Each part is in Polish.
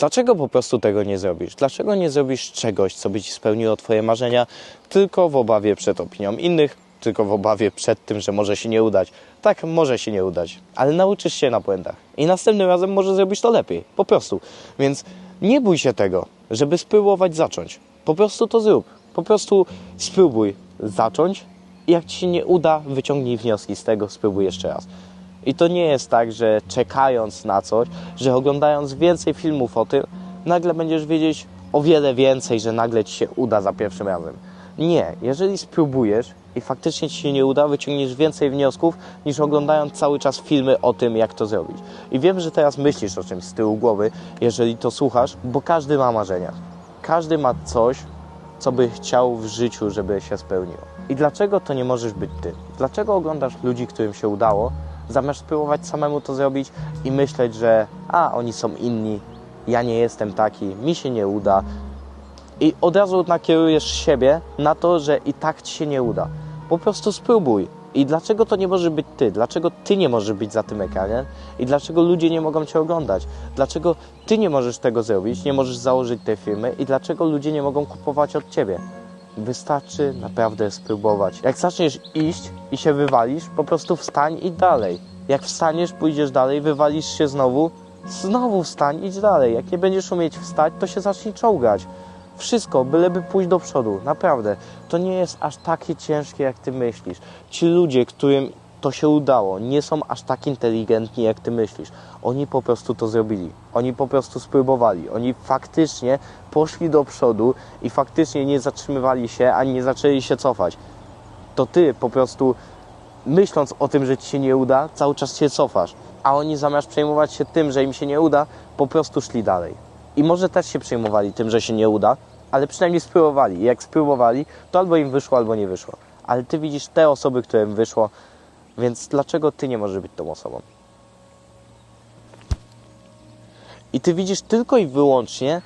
Dlaczego po prostu tego nie zrobisz? Dlaczego nie zrobisz czegoś, co by ci spełniło Twoje marzenia, tylko w obawie przed opinią innych, tylko w obawie przed tym, że może się nie udać? Tak, może się nie udać, ale nauczysz się na błędach i następnym razem może zrobisz to lepiej, po prostu. Więc nie bój się tego, żeby spróbować zacząć. Po prostu to zrób. Po prostu spróbuj zacząć jak ci się nie uda, wyciągnij wnioski z tego, spróbuj jeszcze raz. I to nie jest tak, że czekając na coś, że oglądając więcej filmów o tym, nagle będziesz wiedzieć o wiele więcej, że nagle ci się uda za pierwszym razem. Nie, jeżeli spróbujesz i faktycznie ci się nie uda, wyciągniesz więcej wniosków niż oglądając cały czas filmy o tym, jak to zrobić. I wiem, że teraz myślisz o czymś z tyłu głowy, jeżeli to słuchasz, bo każdy ma marzenia. Każdy ma coś, co by chciał w życiu, żeby się spełniło. I dlaczego to nie możesz być ty? Dlaczego oglądasz ludzi, którym się udało, zamiast spróbować samemu to zrobić i myśleć, że a, oni są inni, ja nie jestem taki, mi się nie uda. I od razu nakierujesz siebie na to, że i tak ci się nie uda. Po prostu spróbuj. I dlaczego to nie może być ty? Dlaczego ty nie możesz być za tym ekranem? I dlaczego ludzie nie mogą cię oglądać? Dlaczego ty nie możesz tego zrobić, nie możesz założyć tej firmy? I dlaczego ludzie nie mogą kupować od ciebie? Wystarczy naprawdę spróbować. Jak zaczniesz iść i się wywalisz, po prostu wstań i dalej. Jak wstaniesz, pójdziesz dalej, wywalisz się znowu, znowu wstań, idź dalej. Jak nie będziesz umieć wstać, to się zacznij czołgać. Wszystko, byleby pójść do przodu, naprawdę. To nie jest aż takie ciężkie, jak ty myślisz. Ci ludzie, którym to się udało, nie są aż tak inteligentni, jak ty myślisz. Oni po prostu to zrobili. Oni po prostu spróbowali. Oni faktycznie poszli do przodu i faktycznie nie zatrzymywali się, ani nie zaczęli się cofać. To ty po prostu, myśląc o tym, że ci się nie uda, cały czas się cofasz. A oni zamiast przejmować się tym, że im się nie uda, po prostu szli dalej. I może też się przejmowali tym, że się nie uda, ale przynajmniej spróbowali. I jak spróbowali, to albo im wyszło, albo nie wyszło. Ale ty widzisz te osoby, którym wyszło, więc dlaczego ty nie możesz być tą osobą? I ty widzisz tylko i wyłącznie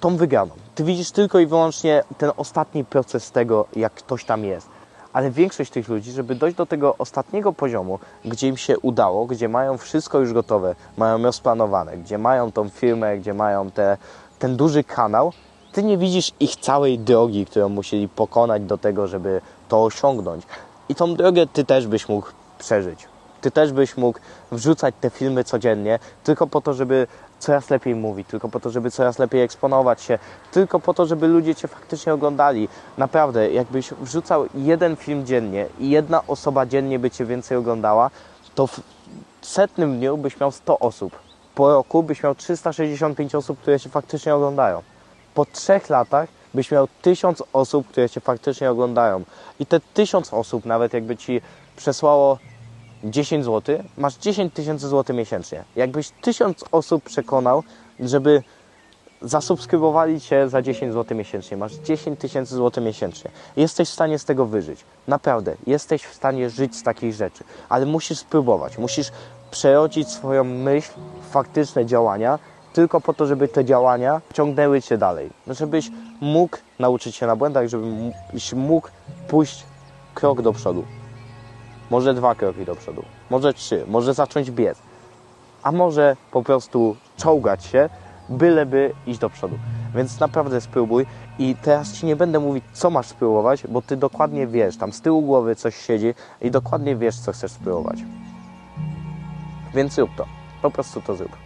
tą wygraną. Ty widzisz tylko i wyłącznie ten ostatni proces tego, jak ktoś tam jest. Ale większość tych ludzi, żeby dojść do tego ostatniego poziomu, gdzie im się udało, gdzie mają wszystko już gotowe, mają rozplanowane, gdzie mają tą firmę, gdzie mają te, ten duży kanał, ty nie widzisz ich całej drogi, którą musieli pokonać do tego, żeby to osiągnąć. I tą drogę ty też byś mógł przeżyć. Ty też byś mógł wrzucać te filmy codziennie, tylko po to, żeby coraz lepiej mówić, tylko po to, żeby coraz lepiej eksponować się, tylko po to, żeby ludzie cię faktycznie oglądali. Naprawdę, jakbyś wrzucał jeden film dziennie i jedna osoba dziennie by cię więcej oglądała, to w setnym dniu byś miał 100 osób. Po roku byś miał 365 osób, które cię faktycznie oglądają. Po trzech latach byś miał tysiąc osób, które cię faktycznie oglądają. I te tysiąc osób, nawet jakby ci przesłało 10 zł, masz 10 tysięcy złotych miesięcznie. Jakbyś tysiąc osób przekonał, żeby zasubskrybowali Cię za 10 zł miesięcznie, masz 10 tysięcy złotych miesięcznie. Jesteś w stanie z tego wyżyć. Naprawdę, jesteś w stanie żyć z takich rzeczy, ale musisz spróbować, musisz przerodzić swoją myśl w faktyczne działania, tylko po to, żeby te działania ciągnęły Cię dalej. Żebyś mógł nauczyć się na błędach, żebyś mógł pójść krok do przodu. Może dwa kroki do przodu, może trzy, może zacząć biec, a może po prostu czołgać się, byleby iść do przodu. Więc naprawdę spróbuj i teraz Ci nie będę mówić, co masz spróbować, bo Ty dokładnie wiesz, tam z tyłu głowy coś siedzi i dokładnie wiesz, co chcesz spróbować. Więc rób to. Po prostu to zrób.